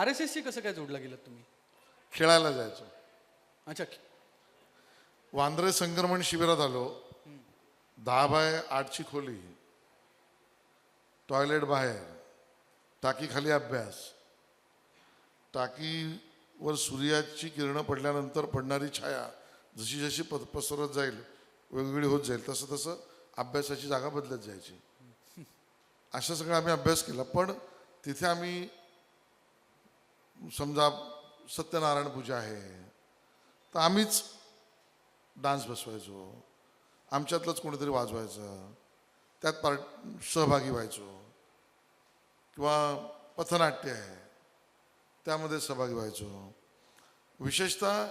R S एसशी कसं काय जोडला गेलात तुम्ही? खेळायला जायचो. अच्छा. वांद्रे संक्रमण शिबिरात आलो. दहा बाय आठची खोली. टॉयलेट बाहेर. टाकी खाली अभ्यास. टाकीवर सूर्याची किरणं पडल्यानंतर पडणारी छाया जशी जशी प पसरत जाईल वेगवेगळी होत जाईल तसं तसं अभ्यासाची जागा बदलत जायची. अशा सगळं आम्ही अभ्यास केला. पण तिथे आम्ही समजा सत्यनारायण पूजा आहे तर आम्हीच डान्स बसवायचो. आमच्यातलंच कोणीतरी वाजवायचं. त्यात पार्ट सहभागी व्हायचो. किंवा पथनाट्य आहे त्यामध्ये सहभागी व्हायचो. विशेषतः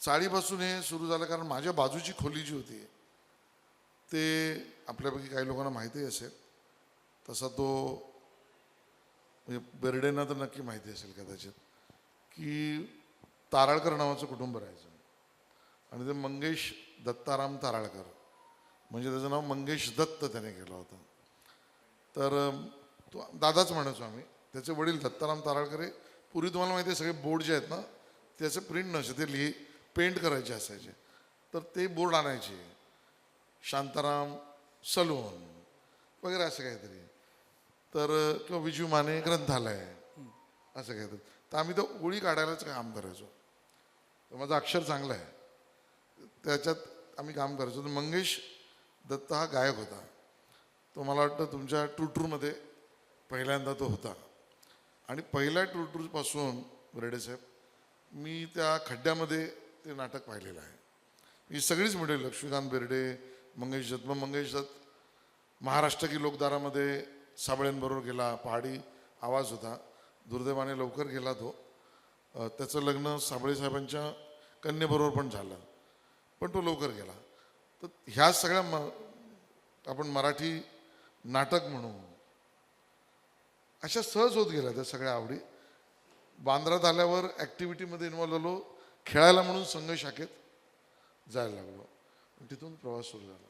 चाळीपासून हे सुरू झालं कारण माझ्या बाजूची खोली जी होती ते आपल्यापैकी काही लोकांना माहिती असेल. तसा तो म्हणजे बेर्डेंना तर नक्की माहिती असेल कदाचित की ताराळकर नावाचं कुटुंब राहायचं. आणि ते मंगेश दत्ताराम ताराळकर म्हणजे त्याचं नाव मंगेश दत्त त्याने केलं होतं. तर तो दादाच म्हणायचो आम्ही त्याचे वडील दत्ताराम ताराळकर हे पूर्वी तुम्हाला माहिती आहे सगळे बोर्ड जे आहेत ना त्याचे प्रिंट नसे ते लिहि पेंट करायचे असायचे. तर ते बोर्ड आणायचे. शांताराम सलून वगैरे असं काहीतरी. तर किंवा विजू माने ग्रंथालय असं काय तर. आम्ही तो ओळी काढायलाच काम करायचो. तर माझं अक्षर चांगलं आहे. त्याच्यात आम्ही काम करायचो. तर मंगेश दत्त हा गायक होता. तो मला वाटतं तुमच्या टूटूरमध्ये पहिल्यांदा तो होता. आणि पहिल्या टूटूरपासून बेर्डे साहेब मी त्या खड्ड्यामध्ये ते नाटक पाहिलेलं आहे. ही सगळीच मिळेल लक्ष्मीकांत बेर्डे मंगेश दत्त मग मंगेश दत्त महाराष्ट्र की लोकदारामध्ये साबळेंबरोबर गेला पहाडी आवाज होता. दुर्दैवाने लवकर गेला तो. त्याचं लग्न साबळे साहेबांच्या कन्येबरोबर पण झालं. पण तो लवकर गेला. तर ह्या सगळ्या म आपण मराठी नाटक म्हणू अशा सहज होत गेल्या त्या सगळ्या आवडी. बांद्रात आल्यावर ॲक्टिव्हिटीमध्ये इन्व्हॉल्व झालो. खेळायला म्हणून संघ शाखेत जायला लागलो. तिथून प्रवास सुरू झाला.